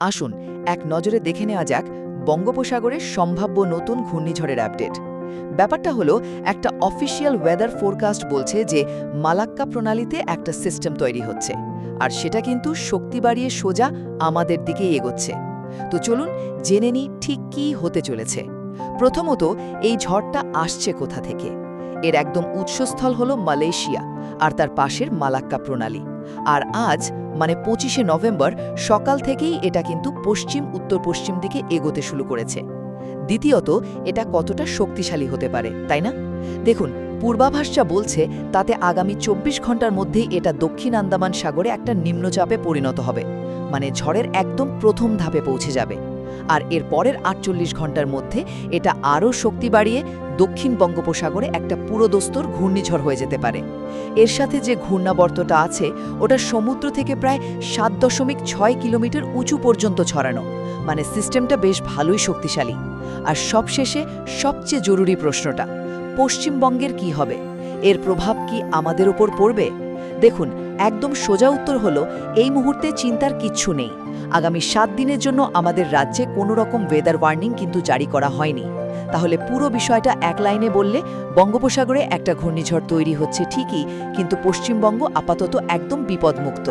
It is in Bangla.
আসুন, এক নজরে দেখে নেওয়া যাক বঙ্গোপসাগরের সম্ভাব্য নতুন ঘূর্ণিঝড়ের আপডেট। ব্যাপারটা হলো, একটা অফিসিয়াল ওয়েদার ফোরকাস্ট বলছে যে মালাক্কা প্রণালীতে একটা সিস্টেম তৈরি হচ্ছে, আর সেটা কিন্তু শক্তি বাড়িয়ে সোজা আমাদের দিকেই এগোচ্ছে। তো চলুন জেনে নিই ঠিক কী হতে চলেছে। প্রথমত, এই ঝড়টা আসছে কোথা থেকে? এর একদম উৎসস্থল হলো মালয়েশিয়া, আর তার পাশের মালাক্কা প্রণালী। আর আজ মানে পঁচিশে নভেম্বর সকাল থেকেই এটা কিন্তু পশ্চিম, উত্তর পশ্চিম দিকে এগোতে শুরু করেছে। দ্বিতীয়ত, এটা কতটা শক্তিশালী হতে পারে, তাই না? দেখুন, পূর্বাভাস যা বলছে, তাতে আগামী চব্বিশ ঘণ্টার মধ্যেই এটা দক্ষিণ আন্দামান সাগরে একটা নিম্নচাপে পরিণত হবে মানে ঝড়ের একদম প্রথম ধাপে পৌঁছে যাবে। আর এর পরের আটচল্লিশ ঘণ্টার মধ্যে এটা আরও শক্তি বাড়িয়ে দক্ষিণ বঙ্গোপসাগরে একটা পুরোদস্তর ঘূর্ণিঝড় হয়ে যেতে পারে। এর সাথে যে ঘূর্ণাবর্তটা আছে, ওটা সমুদ্র থেকে প্রায় সাত দশমিক ছয় কিলোমিটার উঁচু পর্যন্ত ছড়ানো। মানে সিস্টেমটা বেশ ভালোই শক্তিশালী। আর সবশেষে সবচেয়ে জরুরি প্রশ্নটা, পশ্চিমবঙ্গের কি হবে? এর প্রভাব কি আমাদের ওপর পড়বে? দেখুন একদম সোজা উত্তর হলো, এই মুহূর্তে চিন্তার কিচ্ছু নেই। আগামী সাত দিনের জন্য আমাদের রাজ্যে কোনো রকম ওয়েদার ওয়ার্নিং কিন্তু জারি করা হয়নি। তাহলে পুরো বিষয়টা এক লাইনে বললে বঙ্গোপসাগরে একটা ঘূর্ণিঝড় তৈরি হচ্ছে ঠিকই, কিন্তু পশ্চিমবঙ্গ আপাতত একদম বিপদমুক্ত।